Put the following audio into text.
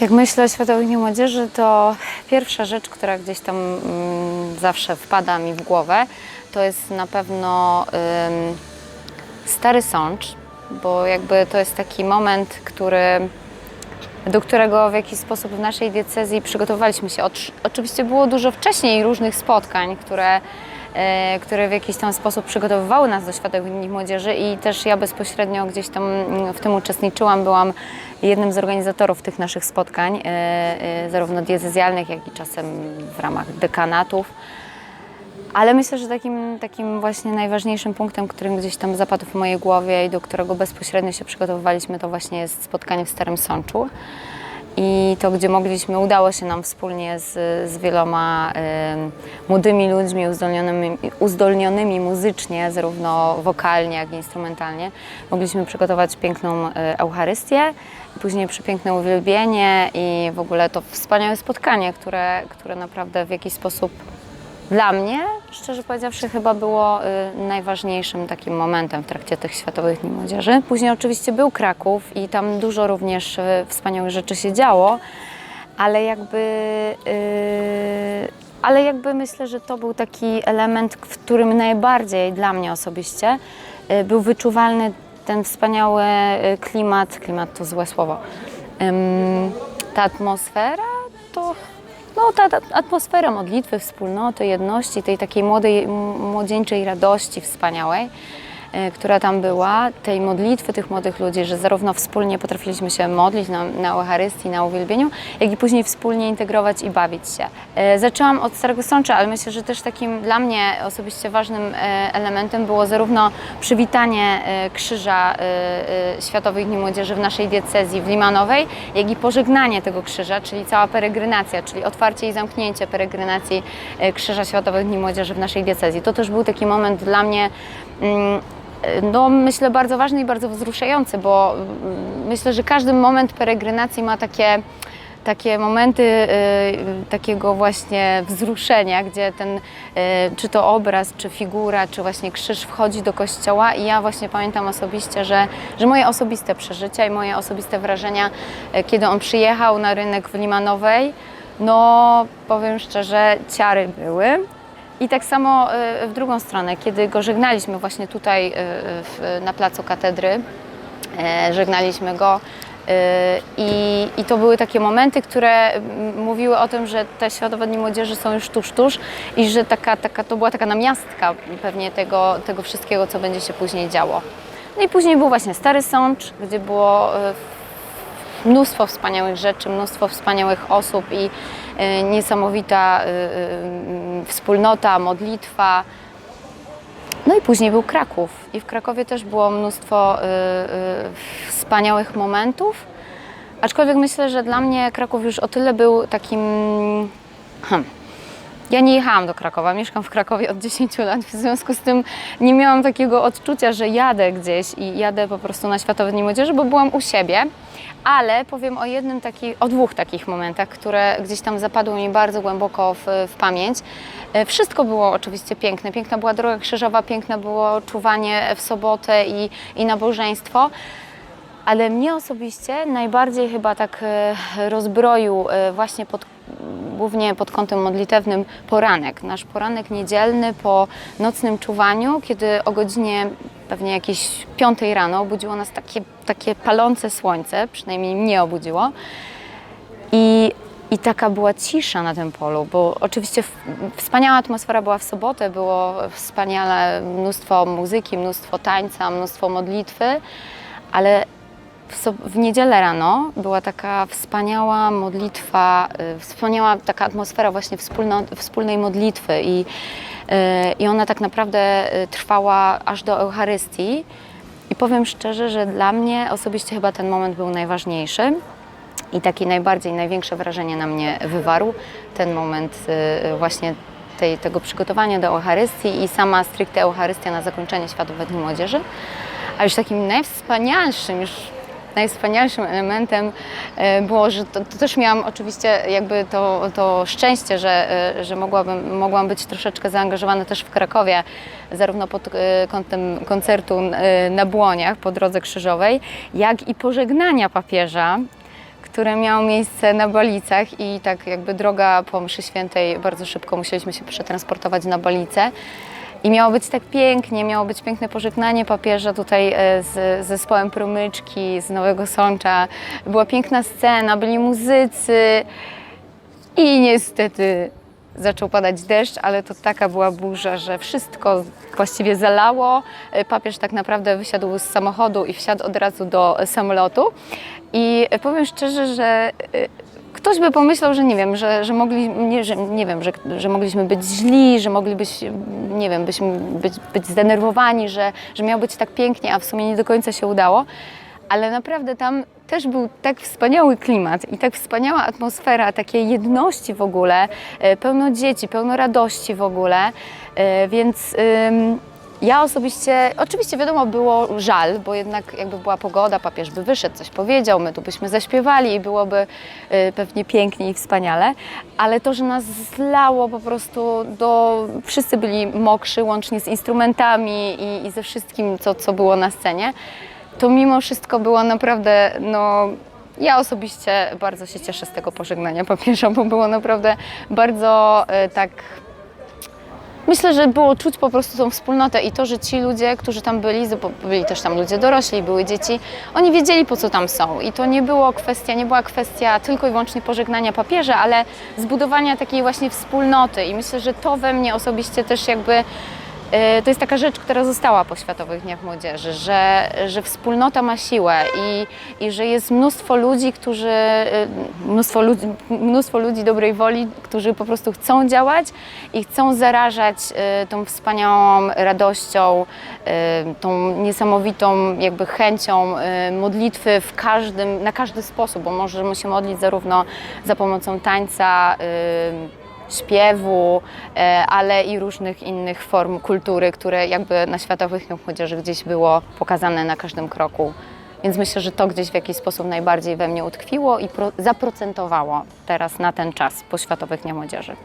Jak myślę o Światowych Dniu Młodzieży, to pierwsza rzecz, która gdzieś tam mm, zawsze wpada mi w głowę, to jest na pewno Stary Sącz, bo jakby to jest taki moment, który, do którego w jakiś sposób w naszej diecezji przygotowywaliśmy się. Oczywiście było dużo wcześniej różnych spotkań, które, które w jakiś tam sposób przygotowywały nas do Światowych Dni Młodzieży i też ja bezpośrednio gdzieś tam mm, w tym uczestniczyłam, byłam jednym z organizatorów tych naszych spotkań, e, e, zarówno diecezjalnych, jak i czasem w ramach dekanatów. Ale myślę, że takim, takim właśnie najważniejszym punktem, którym gdzieś tam zapadł w mojej głowie i do którego bezpośrednio się przygotowywaliśmy, to właśnie jest spotkanie w Starym Sączu. I to, gdzie mogliśmy, udało się nam wspólnie z, z wieloma em, młodymi ludźmi uzdolnionymi, uzdolnionymi muzycznie, zarówno wokalnie, jak i instrumentalnie, mogliśmy przygotować piękną e, Eucharystię, później przepiękne uwielbienie i w ogóle to wspaniałe spotkanie, które, które naprawdę w jakiś sposób dla mnie, szczerze powiedziawszy, chyba było y, najważniejszym takim momentem w trakcie tych Światowych Dni Młodzieży. Później oczywiście był Kraków i tam dużo również y, wspaniałych rzeczy się działo, ale jakby, y, ale jakby myślę, że to był taki element, w którym najbardziej dla mnie osobiście y, był wyczuwalny ten wspaniały y, klimat, klimat to złe słowo, Ym, ta atmosfera to no, ta, atmosfera modlitwy, wspólnoty, jedności, tej takiej młodej, młodzieńczej radości wspaniałej, która tam była, tej modlitwy tych młodych ludzi, że zarówno wspólnie potrafiliśmy się modlić na, na Eucharystii, na uwielbieniu, jak i później wspólnie integrować i bawić się. E, Zaczęłam od Starego Sącza, ale myślę, że też takim dla mnie osobiście ważnym e, elementem było zarówno przywitanie e, Krzyża e, e, Światowych Dni Młodzieży w naszej diecezji w Limanowej, jak i pożegnanie tego krzyża, czyli cała peregrynacja, czyli otwarcie i zamknięcie peregrynacji e, Krzyża Światowych Dni Młodzieży w naszej diecezji. To też był taki moment dla mnie mm, no, myślę, bardzo ważny i bardzo wzruszający, bo mm, myślę, że każdy moment peregrynacji ma takie, takie momenty y, takiego właśnie wzruszenia, gdzie ten, y, czy to obraz, czy figura, czy właśnie krzyż wchodzi do kościoła i ja właśnie pamiętam osobiście, że, że moje osobiste przeżycia i moje osobiste wrażenia, y, kiedy on przyjechał na rynek w Limanowej, no powiem szczerze, ciary były. I tak samo y, w drugą stronę, kiedy go żegnaliśmy właśnie tutaj w, na placu katedry, e, żegnaliśmy go i, i to były takie momenty, które mówiły o tym, że te Światowe Dni Młodzieży są już tuż, tuż i że taka, taka, to była taka namiastka pewnie tego, tego wszystkiego, co będzie się później działo. No i później był właśnie Stary Sącz, gdzie było mnóstwo wspaniałych rzeczy, mnóstwo wspaniałych osób i niesamowita y, y, wspólnota, modlitwa. No i później był Kraków i w Krakowie też było mnóstwo wspaniałych momentów. Aczkolwiek myślę, że dla mnie Kraków już o tyle był takim. Hmm, ja nie jechałam do Krakowa, mieszkam w Krakowie od 10 lat, w związku z tym nie miałam takiego odczucia, że jadę gdzieś i jadę po prostu na Światowe Dni Młodzieży, bo byłam u siebie. Ale powiem o jednym taki, o dwóch takich momentach, które gdzieś tam zapadły mi bardzo głęboko w, w pamięć. E, Wszystko było oczywiście piękne. Piękna była droga krzyżowa, piękne było czuwanie w sobotę i, i nabożeństwo. Ale mnie osobiście najbardziej chyba tak e, rozbroił e, właśnie pod, głównie pod kątem modlitewnym poranek. Nasz poranek niedzielny po nocnym czuwaniu, kiedy o godzinie pewnie jakieś piątej rano obudziło nas takie, takie palące słońce, przynajmniej mnie obudziło. I, I taka była cisza na tym polu, bo oczywiście wspaniała atmosfera była w sobotę, było wspaniale mnóstwo muzyki, mnóstwo tańca, mnóstwo modlitwy, ale w, w niedzielę rano była taka wspaniała modlitwa, y, wspaniała taka atmosfera właśnie wspólno, wspólnej modlitwy i, y, i ona tak naprawdę y, trwała aż do Eucharystii. I powiem szczerze, że dla mnie osobiście chyba ten moment był najważniejszy i takie najbardziej, największe wrażenie na mnie wywarł ten moment właśnie tej, tego przygotowania do Eucharystii i sama stricte Eucharystia na zakończenie Światowych Dni Młodzieży. A już takim najwspanialszym, już najwspanialszym elementem e, było, że to, to też miałam oczywiście jakby to, to szczęście, że, e, że mogłabym, mogłam być troszeczkę zaangażowana też w Krakowie, zarówno pod e, kątem koncertu na Błoniach po Drodze Krzyżowej, jak i pożegnania papieża, które miało miejsce na Balicach i tak jakby droga po mszy świętej bardzo szybko musieliśmy się przetransportować na Balice. I miało być tak pięknie, miało być piękne pożegnanie papieża tutaj e, z zespołem Promyczki, z Nowego Sącza. Była piękna scena, byli muzycy i niestety zaczął padać deszcz, ale to taka była burza, że wszystko właściwie zalało. E, Papież tak naprawdę wysiadł z samochodu i wsiadł od razu do samolotu. I powiem szczerze, że e, ktoś by pomyślał, że nie wiem, że, że mogli, nie, że, nie wiem, że, że mogliśmy być źli, że moglibyśmy, nie wiem, byśmy być, być zdenerwowani, że, że miało być tak pięknie, a w sumie nie do końca się udało. Ale naprawdę tam też był tak wspaniały klimat i tak wspaniała atmosfera takiej jedności w ogóle, e, pełno dzieci, pełno radości w ogóle, E, więc ym, ja osobiście, oczywiście wiadomo było żal, bo jednak jakby była pogoda, papież by wyszedł, coś powiedział, my tu byśmy zaśpiewali i byłoby y, pewnie pięknie i wspaniale, ale to, że nas zlało po prostu do, wszyscy byli mokrzy, łącznie z instrumentami i, i ze wszystkim, co, co było na scenie, to mimo wszystko było naprawdę, no ja osobiście bardzo się cieszę z tego pożegnania papieża, bo było naprawdę bardzo y, tak Myślę, że było czuć po prostu tą wspólnotę i to, że ci ludzie, którzy tam byli, byli też tam ludzie dorośli, były dzieci, oni wiedzieli po co tam są. I to nie było kwestia, nie była kwestia tylko i wyłącznie pożegnania papieża, ale zbudowania takiej właśnie wspólnoty. I myślę, że to we mnie osobiście też jakby to jest taka rzecz, która została po Światowych Dniach Młodzieży, że, że wspólnota ma siłę i, i że jest mnóstwo ludzi, którzy, e, mnóstwo ludzi, mnóstwo ludzi dobrej woli, którzy po prostu chcą działać i chcą zarażać e, tą wspaniałą radością, e, tą niesamowitą jakby chęcią e, modlitwy w każdym, na każdy sposób, bo możemy się modlić zarówno za pomocą tańca, e, śpiewu, e, ale i różnych innych form kultury, które jakby na Światowych Dniach Młodzieży gdzieś było pokazane na każdym kroku. Więc myślę, że to gdzieś w jakiś sposób najbardziej we mnie utkwiło i pro, zaprocentowało teraz na ten czas po Światowych Dniach Młodzieży.